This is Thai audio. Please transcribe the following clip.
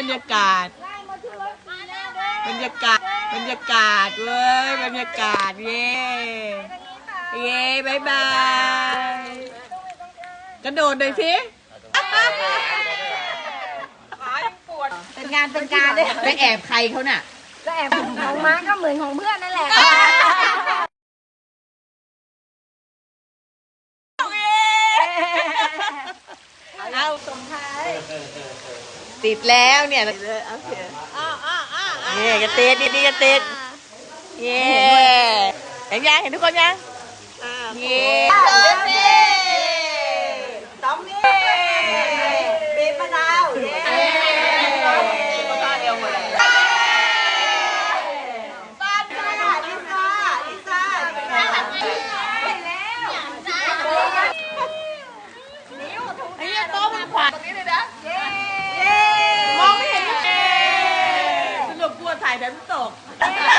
บรรยากาศ บรรยากาศ บรรยากาศเว้ย บรรยากาศ เย้เย้บายบาย กระโดดหน่อยสิเป็นงานเป็นการเลยไปแอบใครเขาน่ะ ก็แอบของม้าก็เหมือนของเพื่อนนั่นแหละ เอาส่งท้าย ติดแล้วเนี่ยโอเคเย่กระติดดีดีกระติดเย่เห็นยังเห็นทุกคนยังเย่ สรุปกลัวถ่ายแบบตกเออเย้